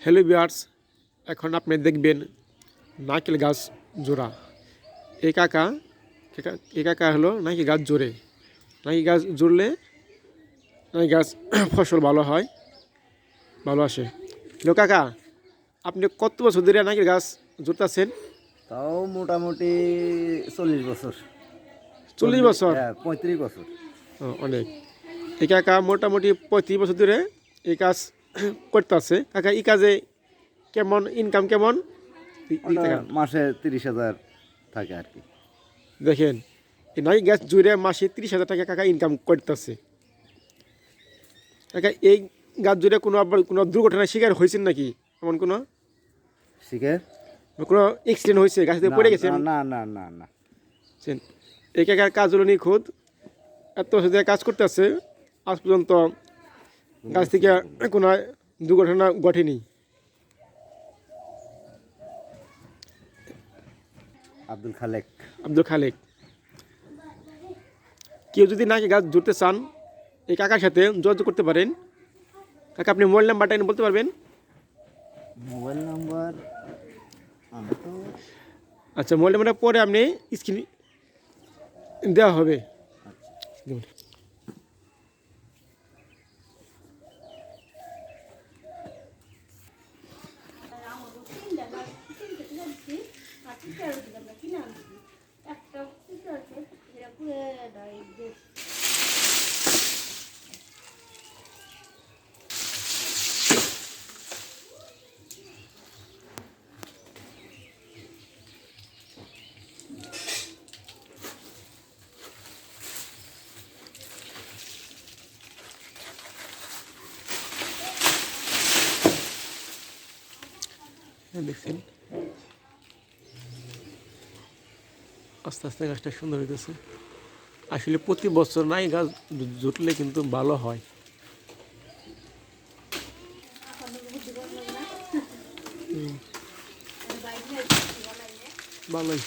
Hello বিয়ার্স এখন আপনি দেখবেন নারকেল গাছ জোড়া। এই কাকা এই কাকা হলো নাকি গাছ জোরে নাকি গাছ জুড়লে নাকি গাছ ফসল ভালো হয় ভালো আসে। হ্যালো কাকা আপনি কত বছর ধরে নাকি গাছ জুড়তেছেন? তাও মোটামুটি চল্লিশ বছর। চল্লিশ বছর? হ্যাঁ পঁয়ত্রিশ বছর। ও, অনেক। এই কাকা মোটামুটি পঁয়ত্রিশ বছর ধরে এই কাজ করতেছে। কাকা এই কাজে কেমন ইনকাম কেমন। মাসে তিরিশ হাজার থাকে আর কি। দেখেন এই নাই গ্যাস জুড়ে মাসে তিরিশ হাজার টাকা কাকা ইনকাম করতেছে। কাকা এই গাছ জুড়ে কোনো আবার কোনো দুর্ঘটনার শিকার হয়েছেন নাকি? এমন কোনো? শিকার? কোনো অ্যাক্সিডেন্ট হয়েছে? গাছ থেকে পড়ে গেছেন? না না না না। এই কাকার কাজ হলো নিখুঁত। এত কাজ করতেছে আজ পর্যন্ত গাছ থেকে কোনো দুর্ঘটনা ঘটেনি। আব্দুল খালেক। আব্দুল খালেক। কেউ যদি নাকি গাছ জুড়তে চান এই কাকার সাথে যোগাযোগ করতে পারেন। কাকা আপনি মোবাইল নাম্বারটা এনে বলতে পারবেন? মোবাইল নাম্বার আচ্ছা মোবাইল নাম্বারটা পরে আপনি স্ক্রিন দেওয়া হবে। দেখুন। হ্যাঁ, দেখছেন আস্তে আস্তে গাছটা সুন্দর হইতেছে। আসলে প্রতি বছর নাই গাছ জুটলে কিন্তু ভালো হয়। ভালোই।